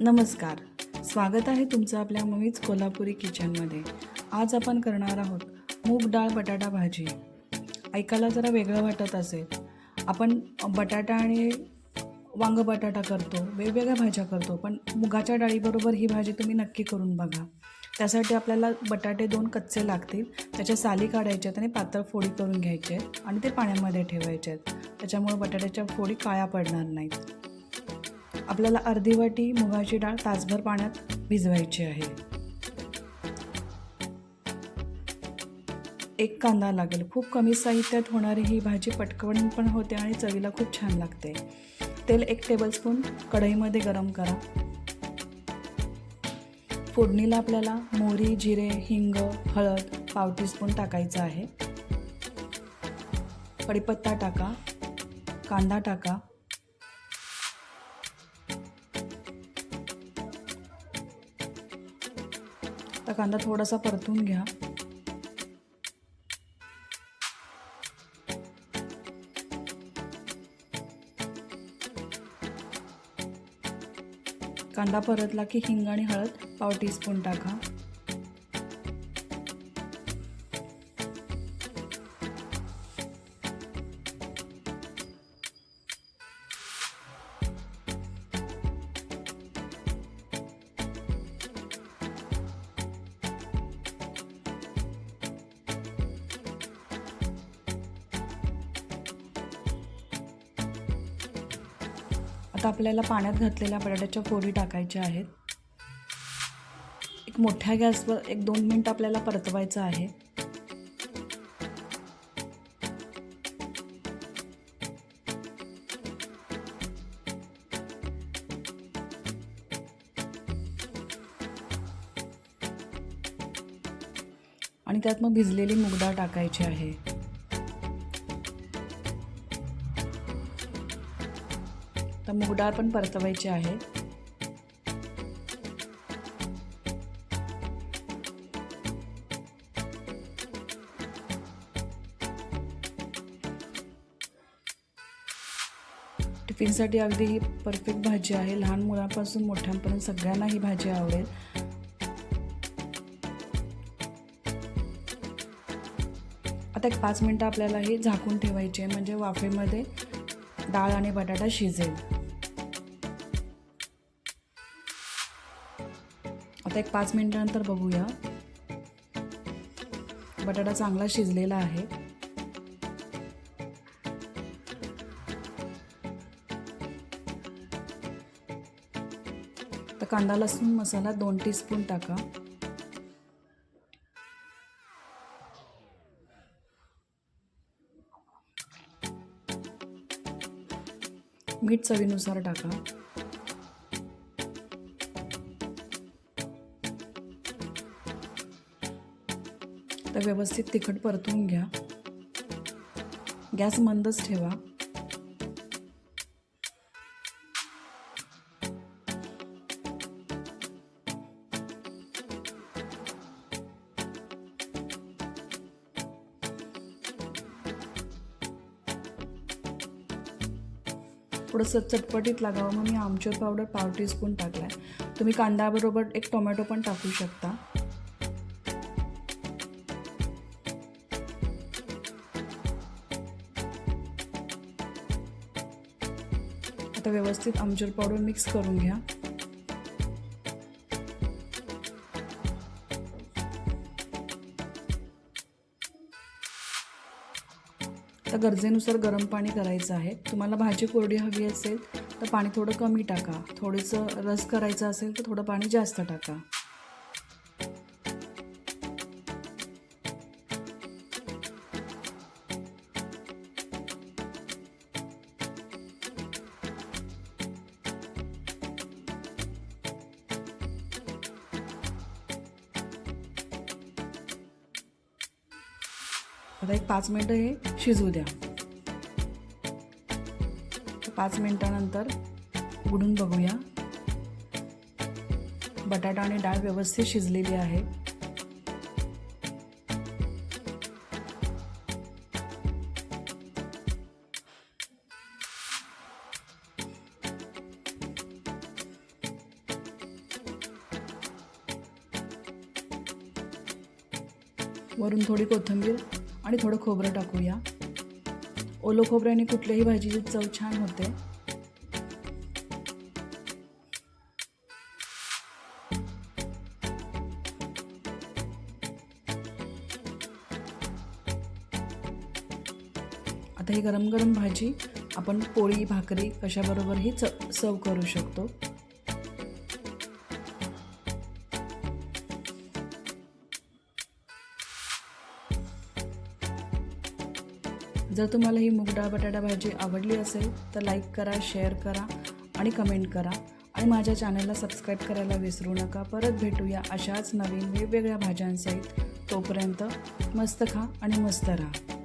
नमस्कार. स्वागत आहे तुमचं आपल्या मम्मीच कोल्हापुरी किचनमध्ये. आज आपण करणार आहोत मूग डाळ बटाटा भाजी. ऐकायला जरा वेगळं वाटत असेल. आपण बटाटा आणि वांग बटाटा करतो वेगवेगळ्या भाज्या करतो पण मुगाच्या डाळीबरोबर ही भाजी तुम्ही नक्की करून बघा. त्यासाठी आपल्याला बटाटे दोन कच्चे लागतील त्याच्या साली काढायच्या आहेत आणि पातळ फोडी करून घ्यायचे आहेत आणि ते पाण्यामध्ये ठेवायचे आहेत. त्याच्यामुळे बटाट्याच्या फोडी काळ्या पडणार नाहीत. आपल्याला अर्धी वाटी मुगाची डाळ तासभर पाण्यात भिजवायची आहे. एक कांदा लागेल. खूप कमी साहित्यात होणारी ही भाजी पटकवण पण होते आणि चवीला खूप छान लागते. तेल एक टेबलस्पून कढईमध्ये गरम करा. फोडणीला आपल्याला मोहरी जिरे हिंग हळद पाव टीस्पून टाकायचं आहे. कढीपत्ता टाका. कांदा टाका. आता कांदा थोडासा परतून घ्या. कांदा परतला की हिंग आणि हळद पाव टीस्पून टाका. आता आपल्याला पाण्यात घातलेल्या बटाट्याच्या फोडी टाकायच्या आहेत. एक मोठ्या गॅसवर एक दोन मिनटं आपल्याला परतवायचं आहे. आणि त्यात मग भिजलेली मुगडाळ टाकायची आहे. मुगडाळ पण परतवायची आहे टिफिनसाठी अगदी ही परफेक्ट भाजी आहे. लहान मुलांपासून मोठ्यांपर्यंत सगळ्यांना ही भाजी आवडेल. आता एक पाच मिनटं आपल्याला हे झाकून ठेवायचे आहे. म्हणजे वाफेमध्ये डाळ आणि बटाटा शिजेल. आता एक पाच मिनटानंतर बघूया. बटाटा चांगला शिजलेला आहे. तर कांदा लसूण मसाला दोन टीस्पून टाका. मीठ चवीनुसार टाका. तर व्यवस्थित तिखट परतून घ्या. गॅस मंदच ठेवा. थोडंसं चटपटीत लागावं मग मी आमचूर पावडर पाव टीस्पून टाकला आहे तुम्ही कांद्याबरोबर एक टोमॅटो पण टाकू शकता. आता व्यवस्थित आमचूर पावडर मिक्स करून घ्या. आता गरजेनुसार गरम पाणी करायचं आहे. तुम्हाला भाजी कोरडी हवी असेल तर पाणी थोडं कमी टाका. थोडंसं रस करायचं असेल तर थोडं पाणी जास्त टाका. आता एक पाच मिनटं हे शिजू द्या. पाच मिनटानंतर उघडून बघूया. बटाटा आणि डाळ व्यवस्थित शिजलेली आहे. वरून थोडी कोथिंबीर आणि थोडं खोबरं टाकूया. ओलो खोबऱ्याने कुठल्याही भाजीची चव छान होते. आता ही गरम गरम भाजी आपण पोळी भाकरी कशाबरोबरही च सर्व करू शकतो. जर तुम्हाला ही मूगडाळ बटाटा भाजी आवडली असेल तर लाईक करा शेअर करा आणि कमेंट करा. आणि माझ्या चॅनलला सबस्क्राईब करायला विसरू नका. परत भेटूया अशाच नवीन वेगवेगळ्या भाज्यांसहित. तोपर्यंत मस्त खा आणि मस्त राहा.